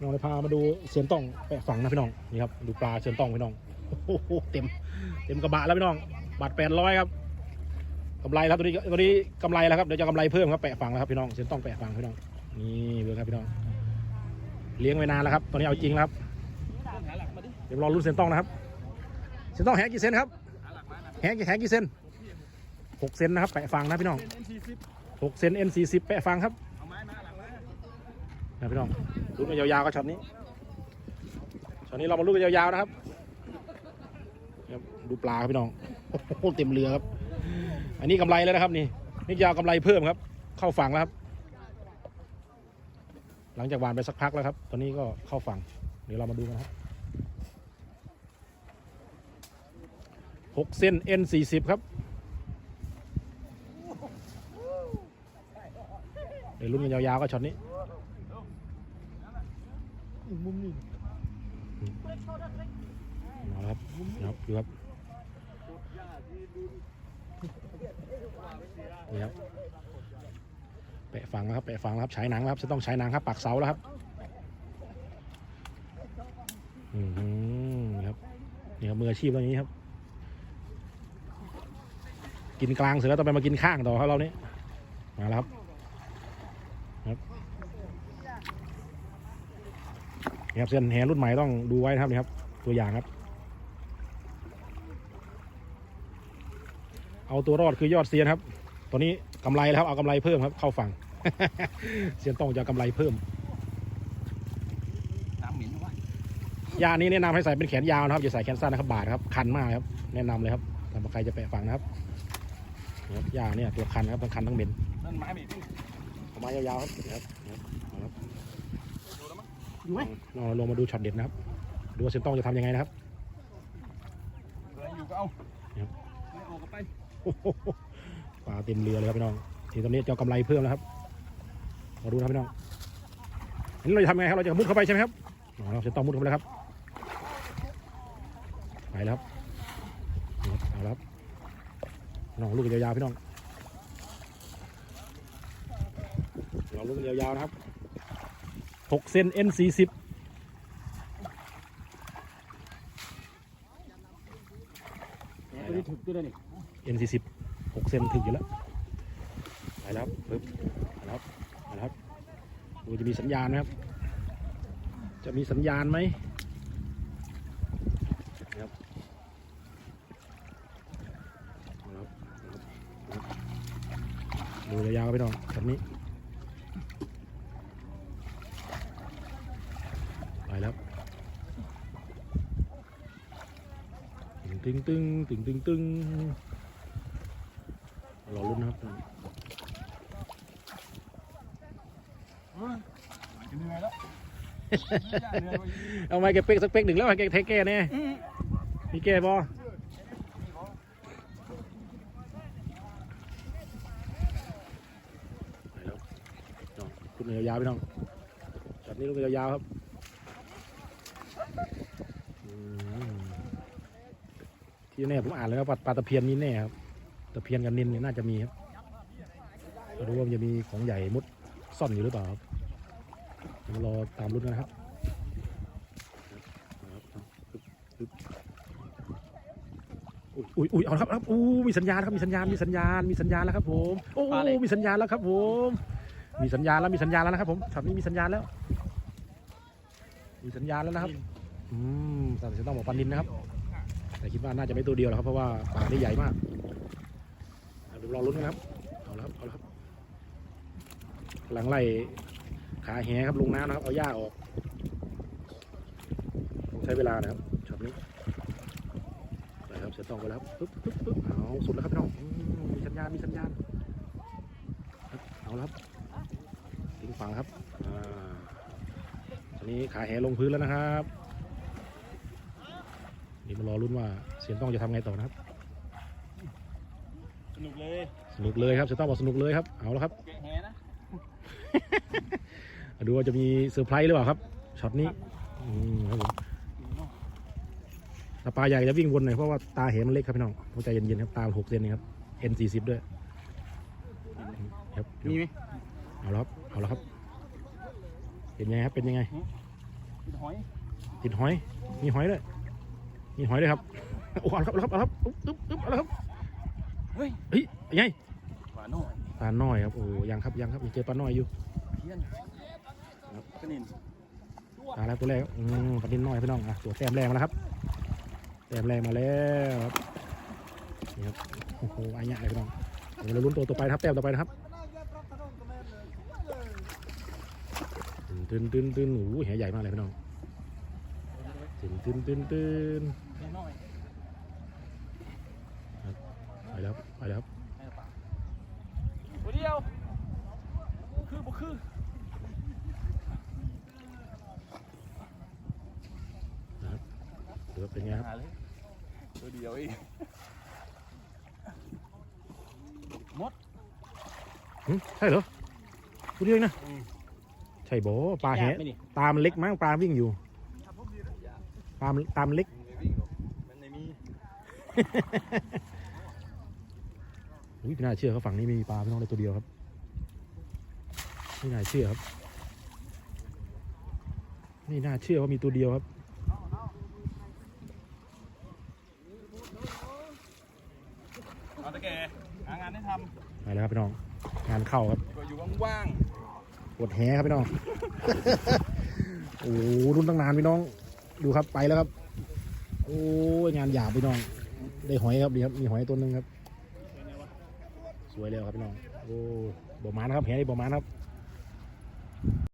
น้องเลยพามาดูเสียนต้องแปะฝังนะพี่น้องนี่ครับดูปลาเสียนต้องพี่น้องโอ้โหเต็มเต็มกระบะแล้วพี่น้องบาทแปดร้อยครับกำไรแล้วตัวนี้ตัวนี้กำไรแล้วครับเดี๋ยวจะกำไรเพิ่มครับแปะฝังแล้วครับพี่น้องเสียนต้องแปะฝังพี่น้องนี่เลยครับพี่น้อง เลี้ยงไว้นานแล้วครับตอนนี้เอาจริงแล้วครับเดี๋ยวรอรุ่นเสียนต้องนะครับเสียนต้องแหกี่เซนครับแหกี่แหกี่เซนหกเซนนะครับแปะฝังนะพี่น้องหกเซน N สี่สิบแปะฝังครับ นะพี่น้องลุ้นกันยาวๆก็ช็อตนี้ช็อตนี้เรามาลุ้นกันยาวๆนะครับดูปลาครับพี่น้องโเต็มเรือครับ อันนี้กำไรแล้วนะครับ นี่นี่ยาวกำไรเพิ่มครับ เข้าฝั่งแล้วครับ หลังจากหวานไปสักพักแล้วครับ ตอนนี้ก็เข้าฝั่ง เดี๋ยวเรามาดูกันครับหกเส้น N สี่สิบครับเดี๋ยวลุ้นกันยาวๆก็ช็อตนี้ มุมนี้เอาละครับครับดูครับนี่ครับแปะฟังแล้วครับแปะฟังแล้วครับฉายหนังแล้วครับจะต้องฉายหนังครับปักเสาแล้วครับอือหือนี่ครับนี่ครับมืออาชีพตรงนี้ครับ กินกลางเสร็จแล้วต้องไปมากินข้างต่อครับเรานี่มาแล้วครับครับ นี่ครับเส้นแหรุ่นใหม่ต้องดูไว้นะครับนี่ครับ ตัวอย่างครับ เอาตัวรอดคือยอดเซียนครับตัวนี้กำไรแล้วครับเอากำไรเพิ่มครับ เข้าฝั่งเซียนต้องจะเอากำไรเพิ่มน้ำเหม็นวะยานี้แนะนำให้ใส่เป็นแขนยาวนะครับอย่าใส่แขนสั้นนะครับบาดครับคันมากครับ แนะนำเลยครับถ้าใครจะแปะฝั่งนะครับนี่ครับยาเนี่ยตัวคันครับทั้งคันทั้งเบนนั่นไม้เหม็นเอาไม้ยาวๆครับนี่ครับ นี่ครับอยู่ไหมเราลงมาดูช็อตเด็ดนะครับ ดูว่าเซียนต้องจะทำยังไงนะครับเหลืออยู่ก็เอาครับไม่ออกก็ไปโอ้โหปลาเต็มเรือเลยครับพี่น้องทีตอนนี้จะเอากำไรเพิ่มแล้วครับมาดูนะครับพี่น้องอันนี้เราจะทำไงครับเราจะมุดเข้าไปใช่ไหมครับอ๋อเราจะต้องมุดเข้าไปแล้วครับไปแล้วครับนี่ครับเอาแล้วครับพี่น้องลูกยาวๆพี่น้องเราลูกยาวๆนะครับ หกเซน N สี่สิบตัวนี้ถึกด้วยนี่ N สี่สิบหกเซนถึงอยู่แล้วไปแล้วครับปึ๊บไปแล้วครับไปแล้วครับดูจะมีสัญญาณไหมครับจะมีสัญญาณไหมนะครับเอาละครับเอาละครับดูยาวๆไปน้องแบบนี้ไปแล้วครับ ตึงตึงตึงตึงตึงรอรุ่นนะครับเฮ้ยหล่อยแล้วเอาอีกเอาไม้แกเป๊กสักเป๊กหนึ่งแล้วให้แกเทแกแน่มีแกบอไปแล้วน้องคุณยาวๆพี่น้องจับนี้ลูกยาวๆครับ ที่แน่ผมอ่านแล้วว่าปลาตะเพียนมีแน่ครับตะเพียนกับนินเนี่ยน่าจะมีครับไม่รู้ว่ามันจะมีของใหญ่มุดซ่อนอยู่หรือเปล่าครับเดี๋ยวมารอตามรุ่นกันนะครับอุ้ยอุ้ยเอาละครับเอาละครับอู้มีสัญญาณครับมีสัญญาณมีสัญญาณมีสัญญาณแล้วครับผมโอ้มีสัญญาณแล้วครับผมมีสัญญาณแล้วมีสัญญาณแล้วนะครับผมช็อตนี้มีสัญญาณแล้ว มีสัญญาณแล้วนะครับ อืมสัตว์จะต้องบอกปันนินนะครับ แต่คิดว่าน่าจะไม่ตัวเดียวแล้วครับเพราะว่าปลาได้ใหญ่มากเดี๋ยวรอลุ้นกันครับเอาละครับเอาละครับกำลังไล่ขาแหครับลงน้ำนะครับเอาหญ้าออกต้องใช้เวลานะครับช็อตนี้ไปครับเสร็จต้องไปแล้วครับปึ๊บปึ๊บปึ๊บเอาสุดแล้วครับพี่น้องมีสัญญาณมีสัญญาณเอาแล้วครับทิ้งฝั่งครับอ่าตอนนี้ขาแหลงพื้นแล้วนะครับ รอลุ้นว่าเสียนต้องจะทำไงต่อนะครับ สนุกเลยสนุกเลยครับเสียนต้องบอกสนุกเลยครับ เอาแล้วครับ แกะแหนะมาดูว่าจะมีเซอร์ไพรส์หรือเปล่าครับ ช็อตนี้ อืมครับผมถ้าปลาใหญ่จะวิ่งวนหน่อยเพราะว่าตาเหมันเล็กครับพี่น้องต้องใจเย็นๆครับ ตาหกเซนนี่ครับ N สี่สิบด้วย ครับมีไหมเอาแล้วครับ เอาแล้วครับ เป็นยังไงครับ เป็นยังไงกินหอย ติดหอย มีหอยด้วย มีหอยด้วยครับโอ้เอาละครับเอาละครับเอาละครับอึ๊บอึ๊บอึ๊บเอาละครับเฮ้ยเฮ้ยยังไงปลาหน่อยปลาน้อยครับโอ้ยังครับยังครับยังเจอปลาน้อยอยู่เพี้ยนกระนินปลาแล้วตัวแรกครับอืมปลานิดน้อยพี่น้องอะตัวแต้มแรงมาแล้วครับแต้มแรงมาแล้วครับนี่ครับโอ้โหอายะเลยพี่น้องเดี๋ยวเราลุ้นตัวต่อไปนะครับแต้มต่อไปนะครับตื่นตื่นตื่นโอ้โหแหใหญ่มากเลยพี่น้อง ตื่นตื่นตื่นตื่นเพี้ยนหน่อยไปแล้วครับไปแล้วครับให้ปลาตัวเดียวคือบ่คือดูว่าเป็นไงครับหาเลยตัวเดียวเองหึใช่เหรอพูดเรื่องนะใช่บอปลาแหยกไหมนี่ตามันเล็กมั้งปลาวิ่งอยู่ ปลามันตามนเล็กไม่วิ่งหรอกมันไม่มีอุ้ยไม่น่าเชื่อครับฝั่งนี้ไม่มีปลาพี่น้องเลยตัวเดียวครับไม่น่าเชื่อครับไม่น่าเชื่อว่ามีตัวเดียวครับเอาตะแกหางานให้ทไปแล้วครับพี่น้องงานเข้าครับำก็อยู่ว่างปวดแหครับพี่น้อง โอ้โหรุ่นตั้งนานพี่น้อง ดูครับไปแล้วครับ โอ้ยงานหยาบพี่น้อง ได้หอยครับดีครับมีหอยตัวหนึ่งครับ สวยแล้วครับพี่น้อง โอ้บ่หมานครับแหนี่บ่หมานครับ